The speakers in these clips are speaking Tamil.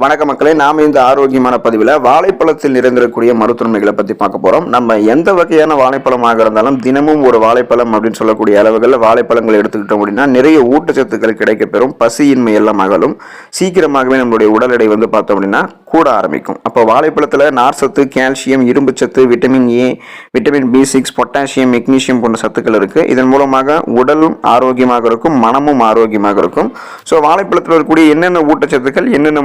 வணக்க மக்களே நாம் இந்த ஆரோக்கியமான பதிவில் வாழைப்பழத்தில் நிறைந்திருக்கக்கூடிய மருத்துவமைகளை பற்றி பார்க்க போகிறோம் நம்ம எந்த வகையான வாழைப்பழமாக இருந்தாலும் தினமும் ஒரு வாழைப்பழம் அப்படின்னு சொல்லக்கூடிய அளவுகளில் வாழைப்பழங்களை எடுத்துக்கிட்டோம் அப்படின்னா நிறைய ஊட்டச்சத்துக்கள் கிடைக்கப்பெறும் பசியின்மை எல்லாம் அகலும். சீக்கிரமாகவே நம்மளுடைய உடல் எடை வந்து பார்த்தோம் அப்படின்னா கூட ஆரம்பிக்கும். அப்போ வாழைப்பழத்தில் நார்சத்து கால்சியம் இரும்பு சத்து vitamin A vitamin B six potassium magnesium போன்ற சத்துக்கள் இருக்குது இதன் மூலமாக உடலும் ஆரோக்கியமாக இருக்கும் மனமும் ஆரோக்கியமாக இருக்கும். ஸோ வாழைப்பழத்தில் இருக்கக்கூடிய என்னென்ன ஊட்டச்சத்துக்கள் என்னென்ன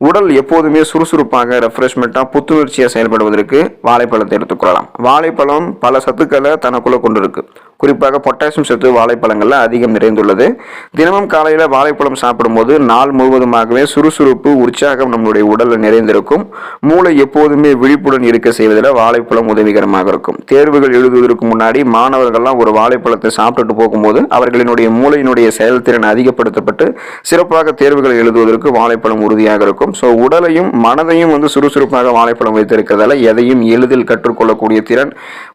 உடல் எப்போதுமே சுறுசுறுப்பாக ரெஃப்ரெஷ்மெண்ட்டாக புத்துணர்ச்சியாக செயல்படுவதற்கு வாழைப்பழத்தை எடுத்துக்கொள்ளலாம் வாழைப்பழம் பல சத்துக்களை தனக்குள்ளே கொண்டு இருக்கு குறிப்பாக பொட்டாசியம் சத்து வாழைப்பழங்களில் அதிகம் நிறைந்துள்ளது. தினமும் காலையில் வாழைப்பழம் சாப்பிடும்போது நாள் முழுவதுமாகவே சுறுசுறுப்பு உற்சாகம் நம்மளுடைய உடலில் நிறைந்திருக்கும். மூளை எப்போதுமே விழிப்புடன் இருக்க செய்வதில் வாழைப்பழம் உதவிகரமாக இருக்கும். தேர்வுகள் எழுதுவதற்கு முன்னாடி மாணவர்கள்லாம் ஒரு வாழைப்பழத்தை சாப்பிட்டுட்டு போகும்போது அவர்களினுடைய மூளையினுடைய செயல்திறன் அதிகப்படுத்தப்பட்டு சிறப்பாக தேர்வுகளை எழுதுவதற்கு வாழைப்பழம் உறுதியாக இருக்கும். ஸோ உடலையும் மனதையும் வந்து சுறுசுறுப்பாக வாழைப்பழம் வைத்திருக்கிறதால எதையும் எளிதில் கற்றுக்கொள்ளக்கூடிய திறன்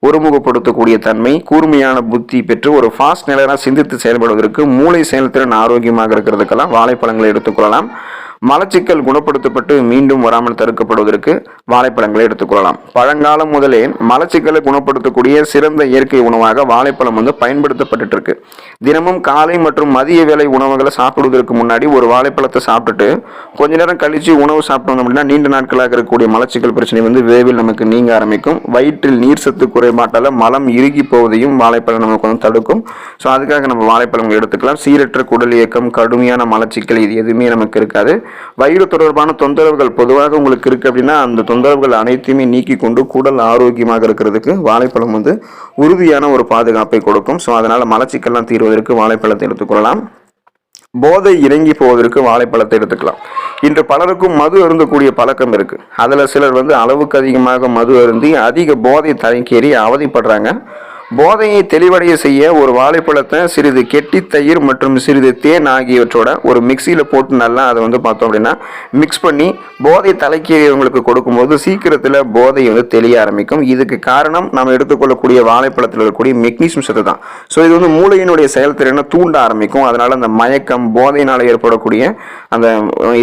ஒருமுகப்படுத்தக்கூடிய தன்மை கூர்மையான புத்தி பெற்று ஒரு ஃபாஸ்ட் நிலையாக சிந்தித்து செயல்படுவதற்கு மூளை செயல்திறன் ஆரோக்கியமாக இருக்கிறதுக்கெல்லாம் வாழைப்பழங்களை எடுத்துக்கொள்ளலாம். மலச்சிக்கல் குணப்படுத்தப்பட்டு மீண்டும் வராமல் தடுக்கப்படுவதற்கு வாழைப்பழங்களை எடுத்துக்கொள்ளலாம் பழங்காலம் முதலே மலச்சிக்கலை குணப்படுத்தக்கூடிய சிறந்த இயற்கை உணவாக வாழைப்பழம் வந்து பயன்படுத்தப்பட்டு இருக்கு தினமும் காலை மற்றும் மதிய வேலை உணவுகளை சாப்பிடுவதற்கு முன்னாடி ஒரு வாழைப்பழத்தை சாப்பிட்டுட்டு கொஞ்ச நேரம் கழிச்சு உணவு சாப்பிட்டோம் அப்படின்னா நீண்ட நாட்களாக இருக்கக்கூடிய மலச்சிக்கல் பிரச்சனை வந்து விரைவில் நமக்கு நீங்க ஆரம்பிக்கும். வயிற்றில் நீர் சத்து குறைபாட்டால மலம் இறுகி போவதையும் வாழைப்பழம் நமக்கு வந்து தடுக்கும். ஸோ அதுக்காக நம்ம வாழைப்பழம் எடுத்துக்கலாம். சீரற்ற குடல் இயக்கம் கடுமையான மலச்சிக்கல் இது எதுவுமே நமக்கு இருக்காது. வயிறு தொடர்பான தொந்தரவுகள் பொதுவாக உங்களுக்கு இருக்கு அப்படின்னா அந்த தொந்தரவுகள் அனைத்தையுமே நீக்கி கொண்டு குடல் ஆரோக்கியமாக இருக்கிறதுக்கு வாழைப்பழம் வந்து உறுதியான ஒரு பாதுகாப்பை கொடுக்கும். ஸோ அதனால் மலச்சிக்கல்லாம் தீர்வதற்கு வாழைப்பழத்தை எடுத்துக்கொள்ளலாம் போதை இறங்கி போவதற்கு வாழைப்பழத்தை எடுத்துக்கலாம். இன்று பலருக்கும் மது அருந்தக்கூடிய பழக்கம் இருக்கு. அதுல சிலர் வந்து அளவுக்கு அதிகமாக மது அருந்தி அதிக போதை தலைக்கேறி அவதிப்படுறாங்க. போதையை தெளிவடைய செய்ய ஒரு வாழைப்பழத்தை சிறிது கெட்டி தயிர் மற்றும் சிறிது தேன் ஆகியவற்றோட ஒரு மிக்சியில் போட்டு நல்லா அதை வந்து பார்த்தோம் அப்படின்னா மிக்ஸ் பண்ணி போதை தலைக்கேறியவங்களுக்கு கொடுக்கும்போது சீக்கிரத்தில் போதை வந்து தெளிய ஆரம்பிக்கும். இதுக்கு காரணம் நம்ம எடுத்துக்கொள்ளக்கூடிய வாழைப்பழத்தில் இருக்கக்கூடிய மெக்னீசியம் சத்து தான். ஸோ இது வந்து மூளையினுடைய செயல்திறனை தூண்ட ஆரம்பிக்கும். அதனால் அந்த மயக்கம் போதையினால் ஏற்படக்கூடிய அந்த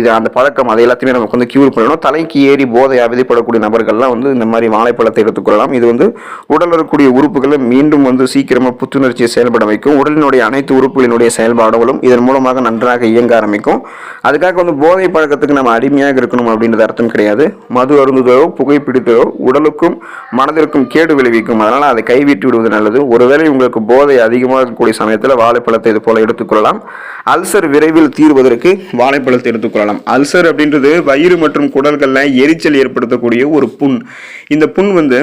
இது அந்த பழக்கம் அதை எல்லாத்தையுமே நமக்கு வந்து கியூர் பண்ணணும். தலைக்கு ஏறி போதை அவதிப்படக்கூடிய நபர்கள்லாம் வந்து இந்த மாதிரி வாழைப்பழத்தை எடுத்துக்கொள்ளலாம். இது வந்து உடல் இருக்கக்கூடிய உறுப்புகளை மீண்டும் வந்து சீக்கிரமாக புத்துணர்ச்சியை செயல்பட வைக்கும். உடலினுடைய அனைத்து உறுப்புகளினுடைய செயல்பாடுகளும் இதன் மூலமாக நன்றாக இயங்க ஆரம்பிக்கும். அதுக்காக வந்து போதை பழக்கத்துக்கு நம்ம அடிமையாக இருக்கணும் அப்படின்றது அர்த்தம் கிடையாது. மது அருந்துதலோ புகைப்பிடித்தலோ உடலுக்கும் மனதிற்கும் கேடு விளைவிக்கும். அதனால் அதை கைவிட்டு விடுவது நல்லது. ஒருவேளை உங்களுக்கு போதை அதிகமாக இருக்கக்கூடிய சமயத்தில் வாழைப்பழத்தை இது போல எடுத்துக்கொள்ளலாம். அல்சர் விரைவில் தீர்வதற்கு வாழைப்பழத்தை எடுத்துக்கொள்ளலாம். அல்சர் அப்படின்றது வயிறு மற்றும் குடல்களில் எரிச்சல் ஏற்படுத்தக்கூடிய ஒரு புண். இந்த புண் வந்து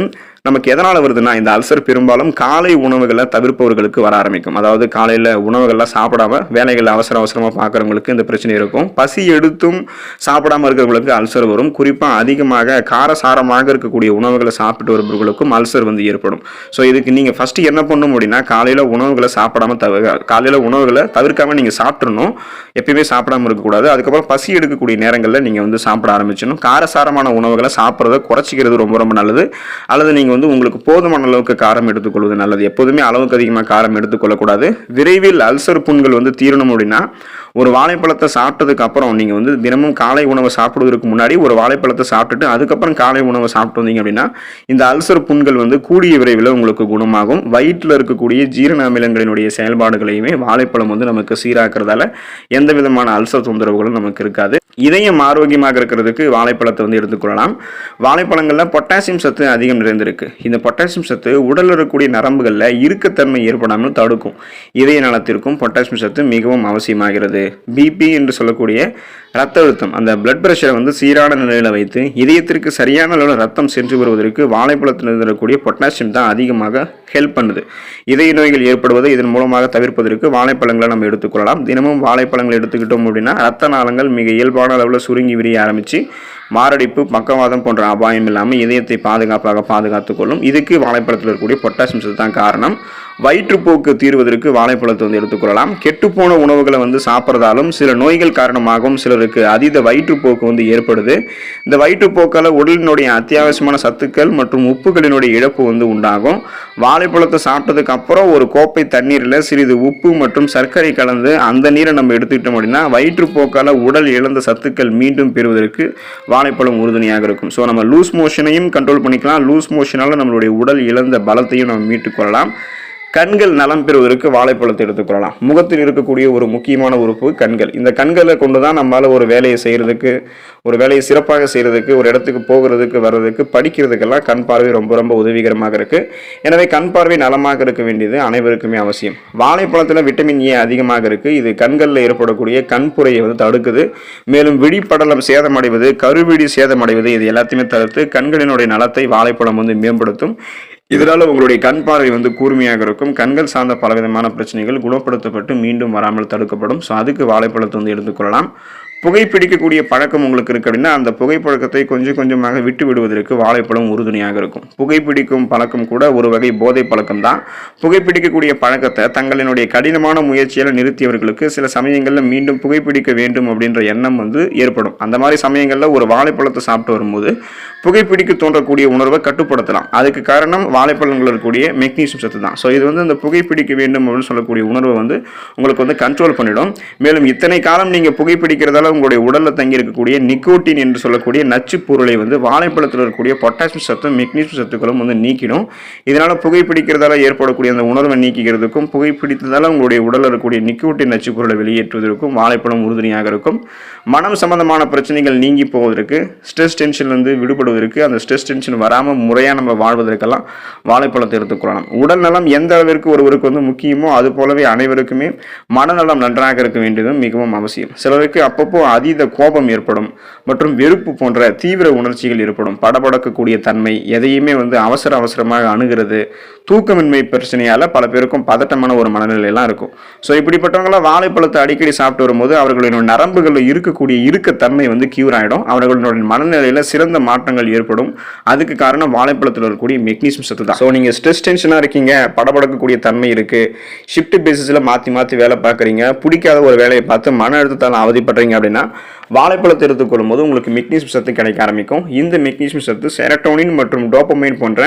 நமக்கு எதனால் வருதுன்னா இந்த அல்சர் பெரும்பாலும் காலை உணவுகளை தவிர்ப்பவர்களுக்கு வர ஆரம்பிக்கும். அதாவது காலையில் உணவுகள்லாம் சாப்பிடாம வேலைகள் அவசர அவசரமாக பார்க்குறவங்களுக்கு இந்த பிரச்சனை இருக்கும். பசி எடுத்தும் சாப்பிடாமல் இருக்கிறவங்களுக்கு அல்சர் வரும். குறிப்பாக அதிகமாக காரசாரமாக இருக்கக்கூடிய உணவுகளை சாப்பிட்டு வருபவர்களுக்கும் அல்சர் வந்து ஏற்படும். ஸோ இதுக்கு நீங்கள் ஃபஸ்ட்டு என்ன பண்ணும் அப்படின்னா காலையில் உணவுகளை சாப்பிடாம தவிர காலையில் உணவுகளை தவிர்க்காமல் நீங்கள் சாப்பிட்றணும் எப்பயுமே சாப்பிடாம இருக்கக்கூடாது. அதுக்கப்புறம் பசி எடுக்கக்கூடிய நேரங்களில் நீங்கள் வந்து சாப்பிட ஆரம்பிச்சிடணும். காரசாரமான உணவுகளை சாப்பிட்றத குறைச்சிக்கிறது ரொம்ப ரொம்ப நல்லது. அல்லது நீங்கள் வந்து உங்களுக்கு போதுமான அளவுக்கு காரம் எடுத்துக்கொள்வது நல்லது. எப்போதுமே அளவுக்கு அதிகமாக காரம் எடுத்துக்கொள்ளக்கூடாது. விரைவில் அல்சர் புண்கள் வந்து தீரணும் அப்படின்னா ஒரு வாழைப்பழத்தை சாப்பிட்டதுக்கு அப்புறம் நீங்கள் வந்து தினமும் காலை உணவை சாப்பிடுவதற்கு முன்னாடி ஒரு வாழைப்பழத்தை சாப்பிட்டுட்டு அதுக்கப்புறம் காலை உணவை சாப்பிட்டு வந்தீங்க அப்படின்னா இந்த அல்சர் புண்கள் வந்து கூடிய விரைவில் உங்களுக்கு குணமாகும். வயிற்றில் இருக்கக்கூடிய ஜீரண அமிலங்களினுடைய செயல்பாடுகளையுமே வாழைப்பழம் வந்து நமக்கு சீராக்கிறதால எந்த விதமான அல்சர் தொந்தரவுகளும் நமக்கு இருக்காது. இதயம் ஆரோக்கியமாக இருக்கிறதுக்கு வாழைப்பழத்தை வந்து எடுத்துக்கொள்ளலாம். வாழைப்பழங்களில் பொட்டாசியம் சத்து அதிகம் நிறைந்திருக்கு. இந்த பொட்டாசியம் சத்து உடலில் இருக்கக்கூடிய நரம்புகளில் இறுக்கத்தன்மை ஏற்படாமல் தடுக்கும். இதய நலத்திற்கும் பொட்டாசியம் சத்து மிகவும் அவசியமாகிறது. பிபி என்று சொல்லக்கூடிய ரத்த அழுத்தம். அந்த பிளட் ப்ரெஷரை வந்து சீரான நிலையில் வைத்து இதயத்திற்கு சரியான அளவில் ரத்தம் சென்று வருவதற்கு வாழைப்பழத்தில் இருக்கக்கூடிய பொட்டாசியம் தான் அதிகமாக ஹெல்ப் பண்ணுது. இதய நோய்கள் ஏற்படுவதை இதன் மூலமாக தவிர்ப்பதற்கு வாழைப்பழங்களை நம்ம எடுத்துக்கொள்ளலாம். தினமும் வாழைப்பழங்கள் எடுத்துக்கிட்டோம் அப்படின்னா ரத்த நாளங்கள் மிக இயல்பான அளவில் சுருங்கி விரிய ஆரம்பித்து மாரடைப்பு பக்கவாதம் போன்ற அபாயம் இல்லாமல் இதயத்தை பாதுகாப்பாக பாதுகாத்துக்கொள்ளும் இதுக்கு வாழைப்பழத்தில் இருக்கக்கூடிய பொட்டாசியம் தான் காரணம். வயிற்றுப்போக்கு தீர்வதற்கு வாழைப்பழத்தை வந்து எடுத்துக்கொள்ளலாம் கெட்டுப்போன உணவுகளை வந்து சாப்பிட்றதாலும் சில நோய்கள் காரணமாகவும் சிலருக்கு அதீத வயிற்றுப்போக்கு வந்து ஏற்படுது. இந்த வயிற்றுப்போக்கால் உடலினுடைய அத்தியாவசியமான சத்துக்கள் மற்றும் உப்புகளினுடைய இழப்பு வந்து உண்டாகும். வாழைப்பழத்தை சாப்பிட்டதுக்கு அப்புறம் ஒரு கோப்பை தண்ணீரில் சிறிது உப்பு மற்றும் சர்க்கரை கலந்து அந்த நீரை நம்ம எடுத்துக்கிட்டோம் அப்படின்னா வயிற்றுப்போக்கால் உடல் இழந்த சத்துக்கள் மீண்டும் பெறுவதற்கு வாழைப்பழம் உறுதுணையாக இருக்கும். ஸோ நம்ம லூஸ் மோஷனையும் கண்ட்ரோல் பண்ணிக்கலாம். லூஸ் மோஷனால் நம்மளுடைய உடல் இழந்த பலத்தையும் நம்ம மீட்டுக்கொள்ளலாம் கண்கள் நலம் பெறுவதற்கு வாழைப்பழத்தை எடுத்துக்கொள்ளலாம் முகத்தில் இருக்கக்கூடிய ஒரு முக்கியமான உறுப்பு கண்கள். இந்த கண்களை கொண்டு தான் நம்மளால் ஒரு வேலையை செய்கிறதுக்கு ஒரு வேலையை சிறப்பாக செய்கிறதுக்கு ஒரு இடத்துக்கு போகிறதுக்கு வர்றதுக்கு படிக்கிறதுக்கெல்லாம் கண் பார்வை ரொம்ப ரொம்ப உதவிகரமாக இருக்குது எனவே கண் பார்வை நலமாக இருக்க வேண்டியது அனைவருக்குமே அவசியம். வாழைப்பழத்தில் விட்டமின் ஏ அதிகமாக இருக்குது இது கண்களில் ஏற்படக்கூடிய கண்புரையை வந்து தடுக்குது. மேலும் விழிப்படலம் சேதமடைவது கருவிழி சேதமடைவது இது எல்லாத்தையுமே தவிர்த்து கண்களினுடைய நலத்தை வாழைப்பழம் வந்து மேம்படுத்தும். இதனால் உங்களுடைய கண் பார்வை வந்து கூர்மையாக இருக்கும். கண்கள் சார்ந்த பலவிதமான பிரச்சனைகள் குணப்படுத்தப்பட்டு மீண்டும் வராமல் தடுக்கப்படும். ஸோ அதுக்கு வாழைப்பழத்தை வந்து எடுத்துக்கொள்ளலாம் புகைப்பிடிக்கக்கூடிய பழக்கம் உங்களுக்கு இருக்கு அப்படின்னா அந்த புகைப்பழக்கத்தை கொஞ்சம் கொஞ்சமாக விட்டு விடுவதற்கு வாழைப்பழம் உறுதுணையாக இருக்கும். புகைப்பிடிக்கும் பழக்கம் கூட ஒரு வகை போதை பழக்கம் தான். புகைப்பிடிக்கக்கூடிய பழக்கத்தை தங்களினுடைய கடினமான முயற்சியால் நிறுத்தியவர்களுக்கு சில சமயங்களில் மீண்டும் புகைப்பிடிக்க வேண்டும் அப்படின்ற எண்ணம் வந்து ஏற்படும். அந்த மாதிரி சமயங்களில் ஒரு வாழைப்பழத்தை சாப்பிட்டு வரும்போது புகைப்பிடிக்க தோன்றக்கூடிய உணர்வை கட்டுப்படுத்தலாம். அதுக்கு காரணம் வாழைப்பழங்கள் இருக்கக்கூடிய மெக்னீசியம் சத்து தான். ஸோ இது வந்து அந்த புகைப்பிடிக்க வேண்டும் அப்படின்னு சொல்லக்கூடிய உணர்வை வந்து உங்களுக்கு வந்து கண்ட்ரோல் பண்ணிடும். மேலும் இத்தனை காலம் நீங்கள் புகைப்பிடிக்கிறதால உங்களுடைய உடலில் தங்கி இருக்கக்கூடிய நிக்கோட்டின் என்று சொல்லக்கூடிய நச்சு பொருளை வந்து வாழைப்பழத்தில் இருக்கக்கூடிய பொட்டாசியம் சத்தும் மெக்னீசியம் சத்துக்களும் வந்து நீக்கிடும். இதனால் புகைப்பிடிக்கிறதால ஏற்படக்கூடிய அந்த உணர்வை நீக்கிக்கிறதுக்கும் புகைப்பிடித்ததால் உங்களுடைய உடலில் இருக்கக்கூடிய நிக்கோட்டின் நச்சு பொருளை வெளியேற்றுவதற்கும் வாழைப்பழம் உறுதுணையாக இருக்கும். மனம் சம்பந்தமான பிரச்சனைகள் நீங்கி போவதற்கு ஸ்ட்ரெஸ் டென்ஷன்லேருந்து ஏற்படுவதற்கு அந்த ஸ்ட்ரெஸ் டென்ஷன் வராமல் முறையாக நம்ம வாழ்வதற்கெல்லாம் வாழைப்பழத்தை எடுத்துக்கொள்ளலாம் உடல் நலம் எந்த அளவிற்கு ஒருவருக்கு வந்து முக்கியமோ அது போலவே அனைவருக்குமே மனநலம் நன்றாக இருக்க வேண்டியதும் மிகவும் அவசியம். சிலருக்கு அப்பப்போ அதீத கோபம் ஏற்படும் மற்றும் வெறுப்பு போன்ற தீவிர உணர்ச்சிகள் ஏற்படும். படபடக்கக்கூடிய தன்மை எதையுமே வந்து அவசர அவசரமாக அணுகிறது. தூக்கமின்மை பிரச்சனையால் பல பேருக்கும் பதட்டமான ஒரு மனநிலையெல்லாம் இருக்கும். ஸோ இப்படிப்பட்டவங்களாம் வாழைப்பழத்தை அடிக்கடி சாப்பிட்டு வரும்போது அவர்களுடைய நரம்புகளில் இருக்கக்கூடிய இறுக்கத்தன்மை வந்து கியூர் ஆகிடும் அவர்களுடைய மனநிலையில் சிறந்த மாற்றங்கள் ஏற்படும். அதுக்கு காரணம் வாழைப்பழத்தில் இருக்கக்கூடிய மெக்னீசியம் சத்து தான் ஸோ நீங்கள் ஸ்ட்ரெஸ் டென்ஷனாக இருக்கீங்க படபடக்கக்கூடிய தன்மை இருக்குது ஷிஃப்ட் பேசிஸில் மாற்றி மாற்றி வேலை பார்க்குறீங்க பிடிக்காத ஒரு வேலையை பார்த்து மன அழுத்தத்தால் அவதிப்படுறீங்க அப்படின்னா வாழைப்பழத்தை எடுத்துக்கொள்ளும் போது உங்களுக்கு மெக்னீசியம் சத்து கிடைக்க ஆரம்பிக்கும். இந்த மெக்னீசியம் சத்து செரட்டோனின் மற்றும் டோப்பமைன் போன்ற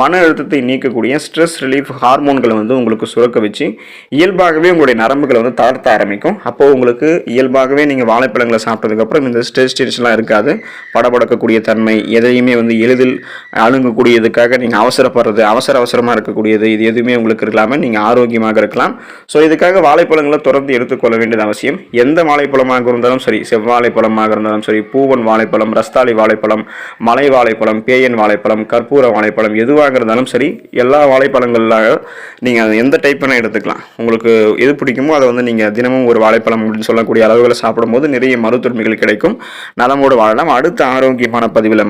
மன அழுத்தத்தை நீக்கக்கூடிய ஸ்ட்ரெஸ் ரிலீஃப் ஹார்மோன்களை வந்து உங்களுக்கு சுரக்க வச்சு இயல்பாகவே உங்களுடைய நரம்புகளை வந்து தளர்த்த ஆரம்பிக்கும். அப்போ உங்களுக்கு இயல்பாகவே நீங்கள் வாழைப்பழங்களை சாப்பிட்டதுக்கப்புறம் இந்த ஸ்ட்ரெஸ் டென்ஷன்லாம் இருக்காது படபடக்கக்கூடிய தன்மை எதையுமே வந்து எளிதில் அணுகக்கூடியதுக்காக நீங்கள் அவசரப்படுறது அவசர அவசரமாக இருக்கக்கூடியது இது எதுவுமே உங்களுக்கு இல்லாமல் நீங்கள் ஆரோக்கியமாக இருக்கலாம். ஸோ இதுக்காக வாழைப்பழங்களை தொடர்ந்து எடுத்துக்கொள்ள வேண்டியது அவசியம். எந்த வாழைப்பழமாக இருந்தாலும் சரி செவ்வாழைப்பழமாக இருந்தாலும் சரி பூவன் வாழைப்பழம் ரஸ்தாலி வாழைப்பழம் மலை வாழைப்பழம் பேயன் வாழைப்பழம் கற்பூர வாழைப்பழம் எதுவாக இருந்தாலும் சரி எல்லா வாழைப்பழங்களாக நீங்கள் எந்த டைப் வேணால் எடுத்துக்கலாம். உங்களுக்கு எது பிடிக்குமோ அதை வந்து நீங்கள் தினமும் ஒரு வாழைப்பழம் அப்படின்னு சொல்லக்கூடிய அளவுகளை சாப்பிடும்போது நிறைய மருத்துவமைகள் கிடைக்கும். நலமோடு வாழலாம். அடுத்த ஆரோக்கியமான பதிவில்